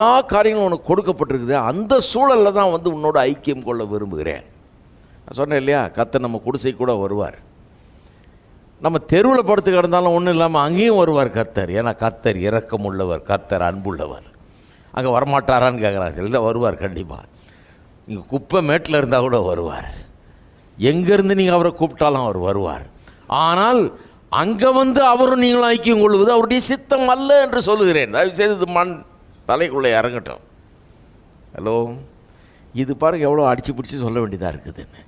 எல்லா காரியங்களும் உனக்கு கொடுக்கப்பட்டிருக்குது. அந்த சூழலில் தான் வந்து உன்னோட ஐக்கியம் கொள்ள விரும்புகிறேன். நான் சொன்னேன் இல்லையா? கத்தர் நம்ம குடிசை கூட வருவார். நம்ம தெருவில் படுத்து கிடந்தாலும் ஒன்றும் இல்லாமல் அங்கேயும் வருவார் கத்தர் ஏன்னா கத்தர் இரக்கம் உள்ளவர் கத்தர் அன்புள்ளவர். அங்கே வரமாட்டாரான்னு கேட்குறாங்க இல்லை வருவார் கண்டிப்பாக நீங்கள் குப்பை மேட்டில் இருந்தால் கூட வருவார். எங்கேருந்து நீங்கள் அவரை கூப்பிட்டாலும் அவர் வருவார். ஆனால் அங்கே வந்து அவரும் நீங்களும் ஐக்கியம் கொள்வது அவருடைய சித்தம் அல்ல என்று சொல்லுகிறேன். தயவு செய்து மண் தலைக்குள்ளே இறங்கட்டும். ஹலோ? இது பாருங்க எவ்வளோ அடிச்சு பிடிச்சி சொல்ல வேண்டியதாக இருக்குதுன்னு.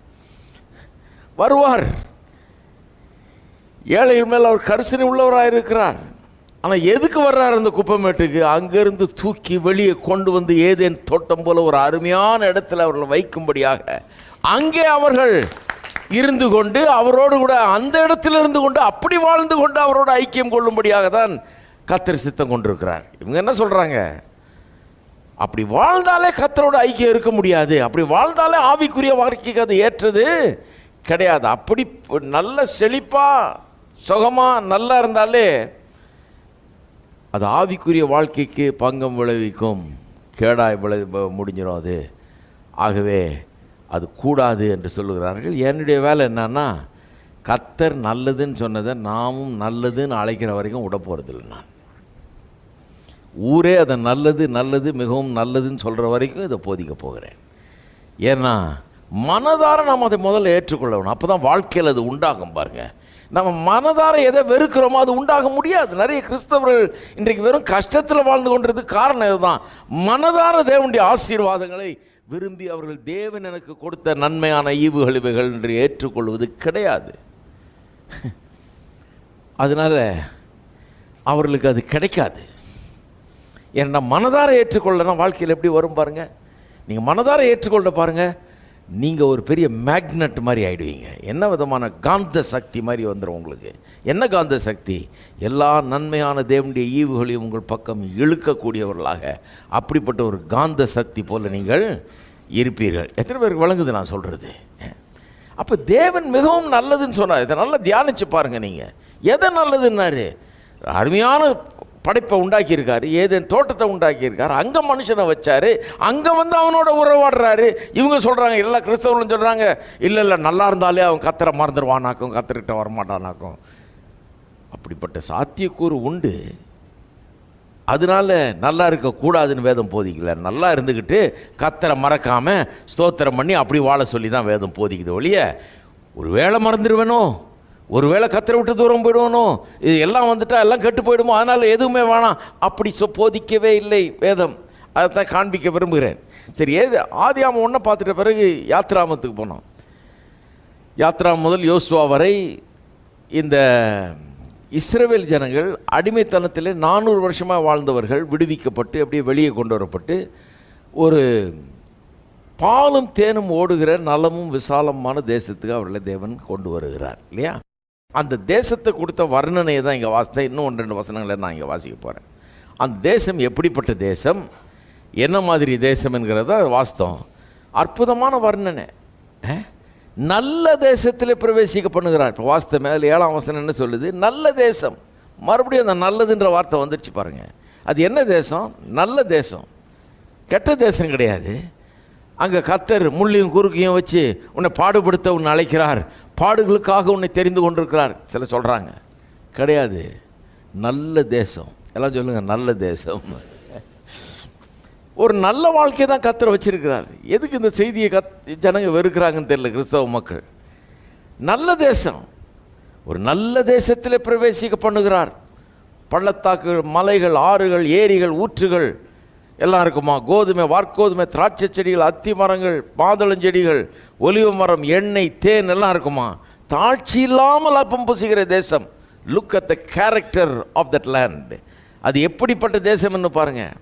வருவார். ஏழைகள் மேல் அவர் கரிசனை உள்ளவராக இருக்கிறார் ஆனால் எதுக்கு வர்றார் அந்த குப்பமேட்டுக்கு? அங்கேருந்து தூக்கி வெளியே கொண்டு வந்து ஏதேன் தோட்டம் போல் ஒரு அருமையான இடத்துல அவர்களை வைக்கும்படியாக அங்கே அவர்கள் இருந்து கொண்டு அவரோடு கூட அந்த இடத்துல இருந்து கொண்டு அப்படி வாழ்ந்து கொண்டு அவரோட ஐக்கியம் கொள்ளும்படியாக தான் கத்தர் சித்தம் கொண்டிருக்கிறார். இவங்க என்ன சொல்கிறாங்க அப்படி வாழ்ந்தாலே கத்தரோட ஐக்கியம் இருக்க முடியாது. அப்படி வாழ்ந்தாலே ஆவிக்குரிய வாழ்க்கைக்கு அது ஏற்றது கிடையாது. அப்படி நல்ல செழிப்பாக சுகமாக நல்லா இருந்தாலே அது ஆவிக்குரிய வாழ்க்கைக்கு பங்கம் விளைவிக்கும். கேடாய் விளை முடிஞ்சிடும் அது. ஆகவே அது கூடாது என்று சொல்லுகிறார்கள். என்னுடைய வேலை என்னன்னா கத்தர் நல்லதுன்னு சொன்னதை நாமும் நல்லதுன்னு அழைக்கிற வரைக்கும் விட போகிறதில்லை நான். ஊரே அதை நல்லது நல்லது மிகவும் நல்லதுன்னு சொல்கிற வரைக்கும் இதை போதிக்க போகிறேன். ஏன்னா மனதார நாம் அதை முதல்ல ஏற்றுக்கொள்ளணும். அப்போ தான் வாழ்க்கையில் அது உண்டாகும் பாருங்க. நம்ம மனதார எதை வெறுக்கிறோமோ அது உண்டாக முடியாது. நிறைய கிறிஸ்தவர்கள் இன்றைக்கு வெறும் கஷ்டத்தில் வாழ்ந்து கொண்டிருக்கு காரணம் இதுதான். மனதார தேவனுடைய ஆசீர்வாதங்களை விரும்பி அவர்கள் தேவன் எனக்கு கொடுத்த நன்மையான ஈவுகள் இவைகள் என்று ஏற்றுக்கொள்வது கிடையாது. அதனால் அவர்களுக்கு அது கிடைக்காது. ஏன்னா மனதார ஏற்றுக்கொள்ளனா வாழ்க்கையில் எப்படி வரும் பாருங்கள் நீங்கள் மனதார ஏற்றுக்கொள்ள பாருங்கள் நீங்கள் ஒரு பெரிய மேக்னெட் மாதிரி ஆகிடுவீங்க என்ன விதமான காந்த சக்தி மாதிரி வந்துடும் உங்களுக்கு. என்ன காந்த சக்தி? எல்லா நன்மையான தேவனுடைய ஈவுகளையும் உங்கள் பக்கம் இழுக்கக்கூடியவர்களாக அப்படிப்பட்ட ஒரு காந்த சக்தி போல் நீங்கள் இருப்பீர்கள். எத்தனை பேருக்கு விளங்குது நான் சொல்கிறது அப்போ தேவன் மிகவும் நல்லதுன்னு சொன்னார். இதை நல்லா தியானித்து பாருங்கள் நீங்கள் எதை நல்லதுன்னாரு? அருமையான படைப்பை உண்டாக்கியிருக்காரு ஏதேன் தோட்டத்தை உண்டாக்கியிருக்காரு அங்கே மனுஷனை வச்சாரு அங்கே வந்து அவனோட உறவாடுறாரு. இவங்க சொல்கிறாங்க எல்லா கிறிஸ்தவர்களும் சொல்கிறாங்க இல்லை இல்லை நல்லா இருந்தாலே அவன் கத்தரை மறந்துடுவானாக்கும் கத்திரிட்ட வரமாட்டானாக்கும். அப்படிப்பட்ட சாத்தியக்கூறு உண்டு. அதனால நல்லா இருக்கக்கூடாதுன்னு வேதம் போதிக்கல. நல்லா இருந்துக்கிட்டு கத்தரை மறக்காமல் ஸ்தோத்திரம் பண்ணி அப்படி வாழ சொல்லி தான் வேதம் போதிக்குது ஒழிய ஒரு வேளை மறந்துடுவேனோ ஒரு வேளை விட்டு தூரம் போயிடுவோனோ? இது எல்லாம் வந்துட்டா எல்லாம் கெட்டு போயிடுமோ? அதனால் எதுவுமே வேணாம். அப்படி சொ போதிக்கவே இல்லை வேதம். அதைத்தான் காண்பிக்க விரும்புகிறேன். சரி ஏது ஆதியாமம் ஒன்றை பார்த்துட்ட பிறகு யாத்ராமத்துக்கு போனோம். யாத்ரா முதல் யோசுவா வரை இந்த இஸ்ரேவேல் ஜனங்கள் அடிமைத்தனத்தில் நானூறு வருஷமாக வாழ்ந்தவர்கள் விடுவிக்கப்பட்டு அப்படியே வெளியே கொண்டு வரப்பட்டு ஒரு பாலும் தேனும் ஓடுகிற நலமும் விசாலமான தேசத்துக்கு அவர்களை தேவன் கொண்டு வருகிறார் இல்லையா? அந்த தேசத்தை கொடுத்த வர்ணனையை தான் இங்கே வாசித்தேன் இன்னும் ஒன்று ரெண்டு வசனங்களை நான் இங்கே வாசிக்க போகிறேன் அந்த தேசம் எப்படிப்பட்ட தேசம்? என்ன மாதிரி தேசம் என்கிறத வாஸ்தவம் அற்புதமான வர்ணனை. நல்ல தேசத்தில் பிரவேசிக்க பண்ணுகிறார் இப்போ வாஸ்த மேலே ஏழாம் வசனம் என்ன சொல்லுது? நல்ல தேசம். மறுபடியும் அந்த நல்லதுன்ற வார்த்தை வந்துடுச்சு பாருங்கள் அது என்ன தேசம்? நல்ல தேசம். கெட்ட தேசம் கிடையாது. அங்கே கத்தர் முள்ளியும் குறுக்கையும் வச்சு உன்னை பாடுபடுத்த உன்னை அழைக்கிறார். பாடுகளுக்காக உன்னை தெரிந்து கொண்டிருக்கிறார். சில சொல்கிறாங்க கிடையாது நல்ல தேசம். எல்லாம் சொல்லுங்கள் நல்ல தேசம். ஒரு நல்ல வாழ்க்கையை தான் கத்திர வச்சிருக்கிறார். எதுக்கு இந்த செய்தியை கத் ஜனங்க வெறுக்கிறாங்கன்னு தெரியல கிறிஸ்தவ மக்கள். நல்ல தேசம். ஒரு நல்ல தேசத்தில் பிரவேசிக்க பண்ணுகிறார். பள்ளத்தாக்குகள் மலைகள் ஆறுகள் ஏரிகள் ஊற்றுகள் எல்லாம் இருக்குமா கோதுமை வார்கோதுமை திராட்சை செடிகள் அத்தி மரங்கள் மாதுளஞ்செடிகள் ஒலிவ மரம் எண்ணெய் தேன் எல்லாம் இருக்குமா? தாழ்ச்சி இல்லாமல் அப்பம் புசுகிற தேசம். Look at the character of that land அது எப்படிப்பட்ட தேசம்னு பாருங்கள்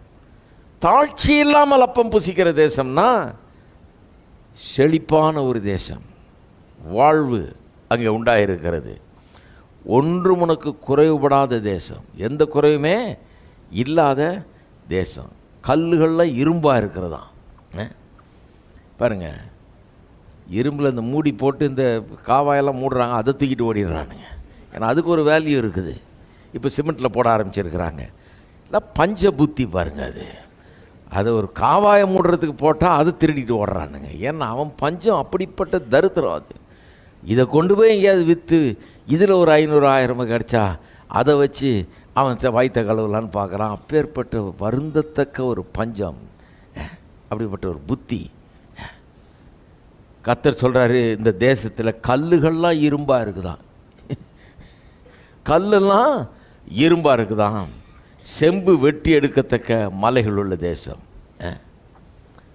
தாழ்ச்சி இல்லாமல் அப்பம் புசிக்கிற தேசம்னா செழிப்பான ஒரு தேசம். வாழ்வு அங்கே உண்டாயிருக்கிறது. ஒன்று உனக்கு குறைவுபடாத தேசம். எந்த குறைவுமே இல்லாத தேசம். கல்லுகள்லாம் இரும்பாக இருக்கிறதா பாருங்கள் பாருங்க. இரும்பில் இந்த மூடி போட்டு இந்த காவாயெல்லாம் மூடுறாங்க அதை தூக்கிட்டு ஓடிடுறானுங்க. ஏன்னா அதுக்கு ஒரு வேல்யூ இருக்குது. இப்போ சிமெண்ட்டில் போட ஆரம்பிச்சிருக்கிறாங்க. இல்லை பஞ்ச புத்தி பாருங்க அது. அதை ஒரு காவாயை மூடுறதுக்கு போட்டால் அது திருடிட்டு ஓடுறானுங்க. ஏன்னா அவன் பஞ்சம் அப்படிப்பட்ட தருத்திரம் அது. இதை கொண்டு போய் எங்கேயாவது விற்று இதில் ஒரு ஐநூறு ஆயிரம் கிடச்சா அதை வச்சு அவன் வாய்த்த கழுவலான்னு பார்க்குறான். அப்பேற்பட்ட வருந்தத்தக்க ஒரு பஞ்சம். அப்படிப்பட்ட ஒரு புத்தி. கத்தர் சொல்கிறாரு இந்த தேசத்தில் கல்லுகள்லாம் இரும்பாக இருக்குதான். கல்லெல்லாம் இரும்பாக இருக்குதான். செம்பு வெட்டி எடுக்கத்தக்க மலைகள் உள்ள தேசம்.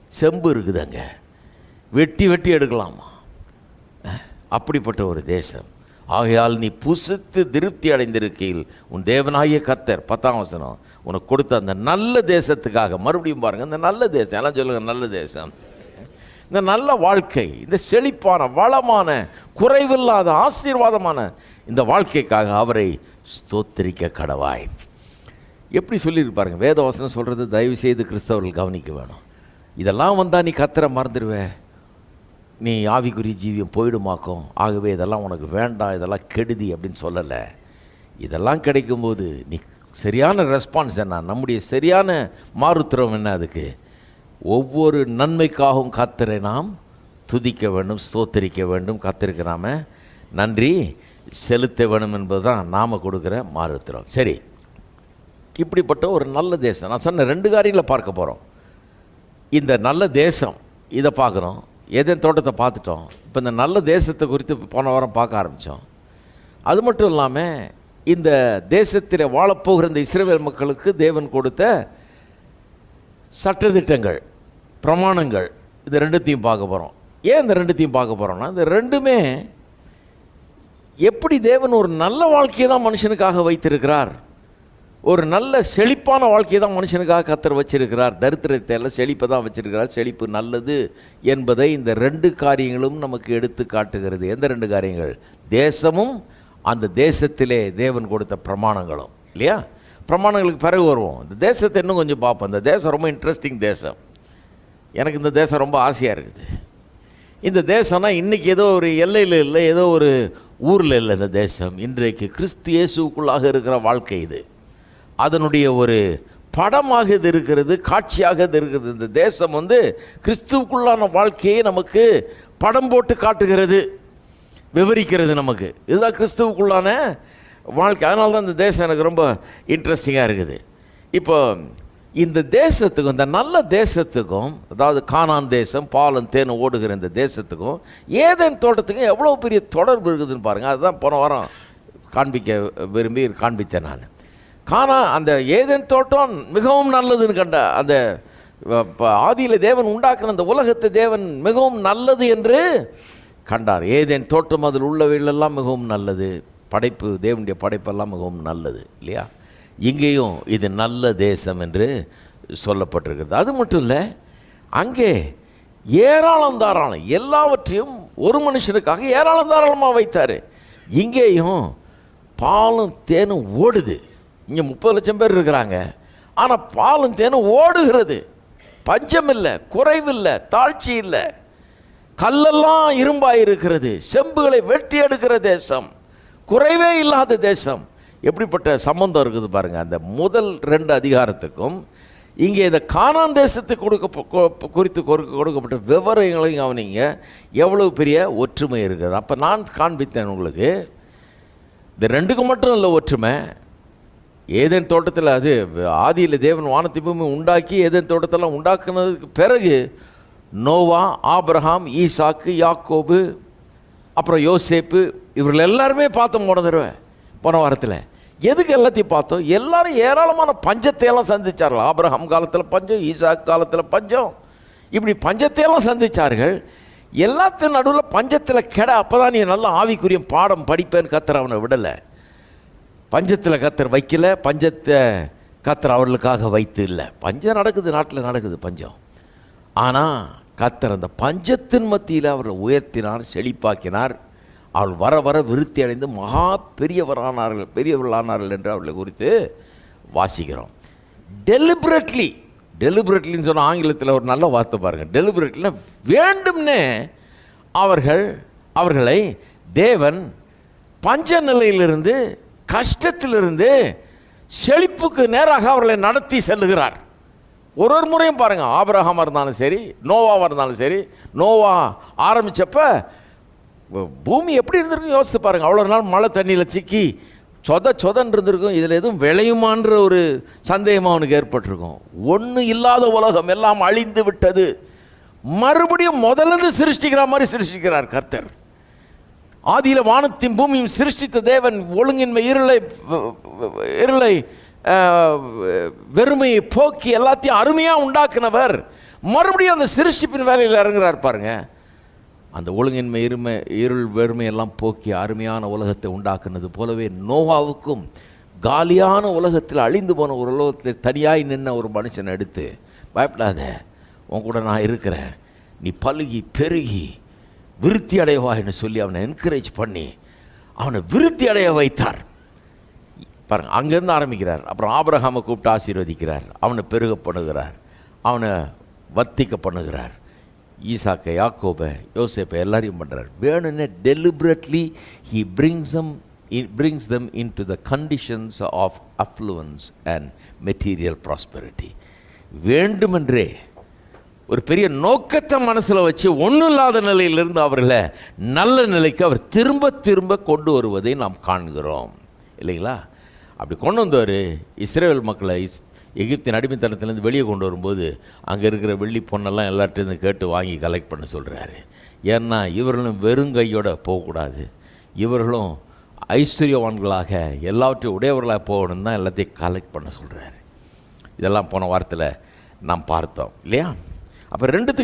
செம்பு இருக்குதாங்க. வெட்டி வெட்டி எடுக்கலாமா? அப்படிப்பட்ட ஒரு தேசம். ஆகையால் நீ புசித்து திருப்தி அடைந்திருக்கையில் உன் தேவனாகிய கத்தர் பத்தாம் வசனம் உனக்கு கொடுத்த அந்த நல்ல தேசத்துக்காக மறுபடியும் பாருங்க இந்த நல்ல தேசம் எல்லாம் சொல்லுங்கள் நல்ல தேசம். இந்த நல்ல வாழ்க்கை இந்த செழிப்பான வளமான குறைவில்லாத ஆசீர்வாதமான இந்த வாழ்க்கைக்காக அவரை ஸ்தோத்திரிக்க கடவாய். எப்படி சொல்லியிருப்பாருங்க வேதவசனம் சொல்கிறது தயவு செய்து கிறிஸ்தவர்கள் கவனிக்க வேணும். இதெல்லாம் வந்தால் நீ கத்தரை மறந்துடுவேன் நீ ஆவிக்குரிய ஜீவியம் போயிடுமாக்கும். ஆகவே இதெல்லாம் உனக்கு வேண்டாம் இதெல்லாம் கெடுதி அப்படின்னு சொல்லலை. இதெல்லாம் கிடைக்கும்போது நீ சரியான ரெஸ்பான்ஸ் என்ன? நம்முடைய சரியான மாறுத்திரம் என்ன அதுக்கு? ஒவ்வொரு நன்மைக்காகவும் காத்திரை நாம். துதிக்க வேண்டும் ஸ்தோத்தரிக்க வேண்டும் காத்திருக்கிறாம நன்றி. செலுத்த வேணும் என்பது தான் நாம் கொடுக்குற மாறுத்திரம் சரி. இப்படிப்பட்ட ஒரு நல்ல தேசம். நான் சொன்ன ரெண்டு காரியங்களை பார்க்க போகிறோம் இந்த நல்ல தேசம் இதை பார்க்குறோம். ஏதேன் தோட்டத்தை பார்த்துட்டோம். இப்போ இந்த நல்ல தேசத்தை குறித்து போன வாரம் பார்க்க ஆரம்பித்தோம் அது மட்டும் இல்லாமல் இந்த தேசத்தில் வாழப்போகிற இந்த இஸ்ரேல் மக்களுக்கு தேவன் கொடுத்த சட்டதிட்டங்கள் பிரமாணங்கள் இந்த ரெண்டுத்தையும் பார்க்க போகிறோம் ஏன் இந்த ரெண்டுத்தையும் பார்க்க போகிறோம்னா இந்த ரெண்டுமே எப்படி தேவன் ஒரு நல்ல வாழ்க்கையை தான் மனுஷனுக்காக வைத்திருக்கிறார்? ஒரு நல்ல செழிப்பான வாழ்க்கையை தான் மனுஷனுக்காக கத்தர் வச்சிருக்கிறார். தரித்திரத்தை எல்லாம் செழிப்பை தான் வச்சிருக்கிறார். செழிப்பு நல்லது என்பதை இந்த ரெண்டு காரியங்களும் நமக்கு எடுத்து காட்டுகிறது. எந்த ரெண்டு காரியங்கள்? தேசமும் அந்த தேசத்திலே தேவன் கொடுத்த பிரமாணங்களும். இல்லையா? பிரமாணங்களுக்கு பிறகு வருவோம். இந்த தேசத்தை இன்னும் கொஞ்சம் பார்ப்போம். இந்த தேசம் ரொம்ப இன்ட்ரெஸ்டிங் தேசம். எனக்கு இந்த தேசம் ரொம்ப ஆசையாக இருக்குது. இந்த தேசம்னா இன்றைக்கி ஏதோ ஒரு எல்லையில் இல்லை ஏதோ ஒரு ஊரில் இல்லை இந்த தேசம். இன்றைக்கு கிறிஸ்து இயேசுக்குள்ளாக இருக்கிற வாழ்க்கை இது. அதனுடைய ஒரு படமாக இது இருக்கிறது காட்சியாக இது இருக்கிறது. இந்த தேசம் வந்து கிறிஸ்துவுக்குள்ளான வாழ்க்கையை நமக்கு படம் போட்டு காட்டுகிறது விவரிக்கிறது நமக்கு. இதுதான் கிறிஸ்துவுக்குள்ளான வாழ்க்கை. அதனால தான் இந்த தேசம் எனக்கு ரொம்ப இன்ட்ரெஸ்டிங்காக இருக்குது. இப்போ இந்த தேசத்துக்கும் இந்த நல்ல தேசத்துக்கும் அதாவது கானான் தேசம் பாலன் தேனும் ஓடுகிற இந்த தேசத்துக்கும் ஏதேன் தோட்டத்துக்கும் எவ்வளோ பெரிய தொடர்பு இருக்குதுன்னு பாருங்கள் அதுதான் போன வாரம் காண்பிக்க விரும்பி காண்பித்தேன் நான். காணா அந்த ஏதேன் தோட்டம் மிகவும் நல்லதுன்னு கண்டார் அந்த ஆதியில் தேவன் உண்டாக்குன அந்த உலகத்தை தேவன் மிகவும் நல்லது என்று கண்டார். ஏதேன் தோட்டம் அதில் உள்ளவைகளெல்லாம் மிகவும் நல்லது. படைப்பு தேவனுடைய படைப்பெல்லாம் மிகவும் நல்லது இல்லையா? இங்கேயும் இது நல்ல தேசம் என்று சொல்லப்பட்டிருக்கிறது. அது மட்டும் இல்லை அங்கே ஏராளம் தாராளம் எல்லாவற்றையும் ஒரு மனுஷனுக்காக ஏராளம் தாராளமாக வைத்தார். இங்கேயும் பாலும் தேனும் ஓடுது. இங்கே முப்பது லட்சம் பேர் இருக்கிறாங்க. ஆனால் பாலும் தேனும் ஓடுகிறது. பஞ்சம் இல்லை குறைவில்லை தாழ்ச்சி இல்லை. கல்லெல்லாம் இரும்பாக இருக்கிறது. செம்புகளை வெட்டி எடுக்கிற தேசம். குறைவே இல்லாத தேசம். எப்படிப்பட்ட சம்பந்தம் இருக்குது பாருங்கள் அந்த முதல் ரெண்டு அதிகாரத்துக்கும் இங்கே இந்த காணான் தேசத்துக்கு கொடுக்க கொ- குறித்து கொடுக்க- கொடுக்கப்பட்ட விவரங்களையும் கவனிங்க. எவ்வளவு பெரிய ஒற்றுமை இருக்குது. அப்போ நான் காண்பித்தேன் உங்களுக்கு. இந்த ரெண்டுக்கு மட்டும் இல்லை ஒற்றுமை. ஏதேன் தோட்டத்தில் அது ஆதியில் தேவன் வானத்தை பூமி உண்டாக்கி ஏதேன் தோட்டத்தெல்லாம் உண்டாக்குனதுக்கு பிறகு நோவா ஆபிரகாம் ஈசாக்கு யாக்கோபு அப்புறம் யோசேப்பு இவர்கள் எல்லாருமே பார்த்தோம் போன தடவை போன வாரத்தில். எதுக்கு எல்லாத்தையும் பார்த்தோம்? எல்லாரும் ஏராளமான பஞ்சத்தையெல்லாம் சந்தித்தார்கள் சந்திச்சார்கள். காலத்தில் பஞ்சம் ஈசாக் காலத்தில் பஞ்சம். இப்படி பஞ்சத்தையெல்லாம் சந்தித்தார்கள் சந்திச்சார்கள். எல்லாத்தின் நடுவில் பஞ்சத்தில் கெட அப்போ தான் நீ நல்லா ஆவிக்குரிய பாடம் படிப்பேன்னு கத்துற அவனை விடலை. பஞ்சத்தில் கத்தர் வைக்கல பஞ்சத்தை கத்தர் அவர்களுக்காக வைத்து இல்லை. பஞ்சம் நடக்குது நாட்டில் நடக்குது பஞ்சம். ஆனால் கத்தர் அந்த பஞ்சத்தின் மத்தியில் அவர்களை உயர்த்தினார் செழிப்பாக்கினார். அவள் வர வர விருத்தி அடைந்து மகா பெரியவரானார்கள் பெரியவர்களானார்கள் என்று அவர்களை குறித்து வாசிக்கிறோம். டெலிபரேட்லி டெலிபரேட்லின்னு சொன்ன ஆங்கிலத்தில் ஒரு நல்ல வார்த்தை பாருங்கள் டெலிபரேட்லினா வேண்டும்னே அவர்கள் அவர்களை தேவன் பஞ்ச நிலையிலிருந்து கஷ்டத்திலிருந்து செழிப்புக்கு நேராக அவர்களை நடத்தி செல்லுகிறார். ஒரு ஒரு முறையும் பாருங்கள் ஆபிரகாமாக இருந்தாலும் சரி நோவாவாக இருந்தாலும் சரி நோவா ஆரம்பித்தப்ப பூமி எப்படி இருந்திருக்கும் யோசித்து பாருங்கள் அவ்வளோ நாள் மழை தண்ணியில் சிக்கி சொத சொதன் இருந்திருக்கும். இதில் எதுவும் விளையுமான்ற ஒரு சந்தேகம் அவனுக்கு ஏற்பட்டிருக்கும். ஒன்று இல்லாத உலகம் எல்லாம் அழிந்து விட்டது. மறுபடியும் முதல்ல சிருஷ்டிக்கிற மாதிரி சிருஷ்டிக்கிறார் கர்த்தர். ஆதியில் வானத்தின் பூமியும் சிருஷ்டித்த தேவன் ஒழுங்கின்மை இருளை இருளை வெறுமையை போக்கி எல்லாத்தையும் அருமையாக உண்டாக்குனவர். மறுபடியும் அந்த சிருஷ்டிப்பின் வேலையில் இறங்குறார் பாருங்க. அந்த ஒழுங்கின்மை இருமை இருள் வெறுமையெல்லாம் போக்கி அருமையான உலகத்தை உண்டாக்குனது போலவே நோவாவுக்கும் காலியான உலகத்தில் அழிந்து போன ஒரு உலகத்தில் தனியாய் நின்ன ஒரு மனுஷனை எடுத்து பயப்படாத உன் கூட நான் இருக்கிறேன். நீ பழுகி பெருகி விருத்தி அடைவாய்னு சொல்லி அவனை என்கரேஜ் பண்ணி அவனை விருத்தி அடைய வைத்தார். பாருங்க அங்கேருந்து ஆரம்பிக்கிறார். அப்புறம் ஆபரகாமை கூப்பிட்டு ஆசீர்வதிக்கிறார். அவனை பெருக பண்ணுகிறார். அவனை வத்திக்க பண்ணுகிறார். ஈசாக்கை யாக்கோபை யோசேப்பை எல்லாரையும் பண்ணுறார் வேணும்னே deliberately he brings them brings them into the conditions of affluence and material prosperity வேண்டுமென்றே ஒரு பெரிய நோக்கத்தை மனசில் வச்சு ஒன்றும் இல்லாத நிலையிலிருந்து அவர்களை நல்ல நிலைக்கு அவர் திரும்ப திரும்ப கொண்டு வருவதை நாம் காண்கிறோம். இல்லைங்களா? அப்படி கொண்டு வந்தவர் இஸ்ரேல் மக்களை இஸ் எகிப்தின் அடிமைத்தனத்திலேருந்து வெளியே கொண்டு வரும்போது அங்கே இருக்கிற வெள்ளி பொண்ணெல்லாம் எல்லார்ட்டேருந்து கேட்டு வாங்கி கலெக்ட் பண்ண சொல்கிறாரு ஏன்னா இவர்களும் வெறுங்கையோடு போகக்கூடாது. இவர்களும் ஐஸ்வர்யவான்களாக எல்லாவற்றையும் உடையவர்களாக போகணும் தான் எல்லாத்தையும் கலெக்ட் பண்ண சொல்கிறாரு இதெல்லாம் போன வாரத்தில் நாம் பார்த்தோம். இல்லையா? அப்போ ரெண்டுத்துக்கு